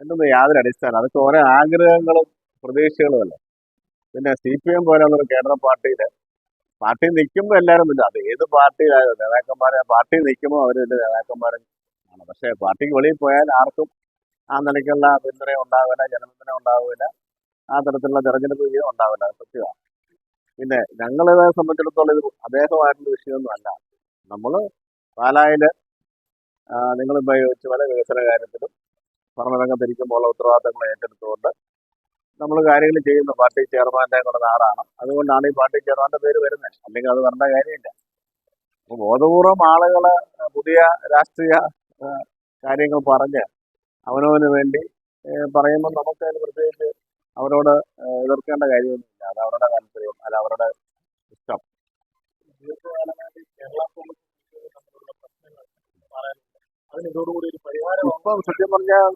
എന്നൊന്നും യാതൊരു അടിസ്ഥാനം അതൊക്കെ ഓരോ ആഗ്രഹങ്ങളും പ്രതീക്ഷകളും അല്ല? പിന്നെ സി പി എം പോലുള്ള കേരള പാർട്ടിയിൽ പാർട്ടി നിൽക്കുമ്പോൾ എല്ലാവരും ഇല്ല അത് ഏത് പാർട്ടിയിലായാലും നേതാക്കന്മാരെ പാർട്ടി നിൽക്കുമ്പോൾ അവർ വലിയ നേതാക്കന്മാരും ആണ് പക്ഷേ പാർട്ടിക്ക് വെളിയിൽ പോയാൽ ആർക്കും ആ നിലയ്ക്കുള്ള പിന്തുണ ഉണ്ടാവില്ല ജനപിന്തുണ ഉണ്ടാവില്ല. ആ തരത്തിലുള്ള തെരഞ്ഞെടുപ്പ് വിജയം ഉണ്ടാവില്ല. സത്യമാണ് പിന്നെ ഞങ്ങളെ സംബന്ധിച്ചിടത്തോളം ഇത് അദ്ദേഹമായിട്ടുള്ള വിഷയമൊന്നും അല്ല. നമ്മൾ പാലായിൽ നിങ്ങൾ ഉപയോഗിച്ച പല വികസന കാര്യത്തിലും ഭരണരംഗത്തിരിക്കുമ്പോൾ ഉത്തരവാദിത്തങ്ങൾ ഏറ്റെടുത്തുകൊണ്ട് നമ്മൾ കാര്യങ്ങൾ ചെയ്യുന്ന പാർട്ടി ചെയർമാന്റെ കൂടെ നാടാണ് അതുകൊണ്ടാണ് ഈ പാർട്ടി ചെയർമാന്റെ പേര് വരുന്നത്. അല്ലെങ്കിൽ അത് വരേണ്ട കാര്യമില്ല. അപ്പോൾ ബോധപൂർവം ആളുകൾ പുതിയ രാഷ്ട്രീയ കാര്യങ്ങൾ പറഞ്ഞ് അവനവന് വേണ്ടി പറയുമ്പോൾ നമുക്ക് അതിന് പ്രത്യേകിച്ച് അവരോട് എതിർക്കേണ്ട കാര്യമൊന്നുമില്ല. അത് അവരുടെ താല്പര്യം അല്ല അവരുടെ ഇഷ്ടം. കേരള ഇതോടുകൂടി ഒരു പരിഹാരം ഇപ്പം സത്യം പറഞ്ഞാൽ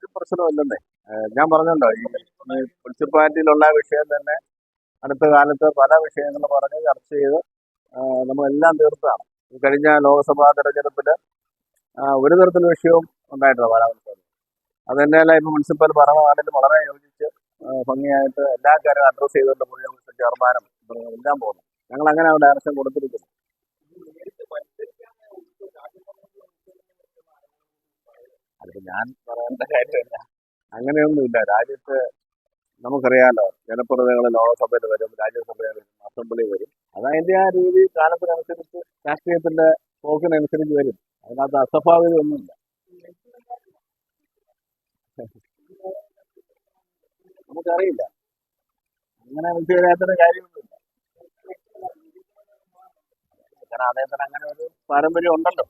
ഒരു പ്രശ്നമില്ലെന്നേ. ഞാൻ പറഞ്ഞല്ലോ ഈ മുനിസിപ്പാലിറ്റിയിലുള്ള വിഷയം തന്നെ അടുത്ത കാലത്ത് പല വിഷയങ്ങൾ പറഞ്ഞ് ചർച്ച ചെയ്ത് നമ്മളെല്ലാം തീർത്താണ്. കഴിഞ്ഞ ലോക്സഭാ തെരഞ്ഞെടുപ്പിൽ ഒരു തരത്തിലുള്ള വിഷയവും ഉണ്ടായിട്ടില്ല പാലാമത്സരം അത് തന്നെയല്ല ഇപ്പം മുനിസിപ്പൽ ഭരണമാണെങ്കിലും വളരെ യോജിച്ച് ഭംഗിയായിട്ട് എല്ലാ കാര്യവും അഡ്രസ് ചെയ്തുകൊണ്ട് മുനിസിപ്പൽ ചെയർമാനും എല്ലാം പോകുന്നു. ഞങ്ങൾ അങ്ങനെ ഡയറക്ഷൻ കൊടുത്തിരിക്കുന്നു. അതിപ്പോൾ ഞാൻ പറയേണ്ട കാര്യമില്ല അങ്ങനെയൊന്നുമില്ല. രാജ്യത്ത് നമുക്കറിയാലോ ജനപ്രതിനിധികൾ ലോകസഭയിൽ വരും രാജ്യസഭയിൽ വരും അസംബ്ലി വരും. അത് അതിന്റെ ആ രീതി കാലത്തിനനുസരിച്ച് രാഷ്ട്രീയത്തിന്റെ പോക്കിനനുസരിച്ച് വരും. അതിനകത്ത് അസ്വാഭാവികത ഒന്നുമില്ല. നമുക്കറിയില്ല. അങ്ങനെ വിഷയത്തിന് കാര്യമൊന്നുമില്ല. കാരണം അദ്ദേഹത്തിന് അങ്ങനെ ഒരു പാരമ്പര്യം ഉണ്ടല്ലോ.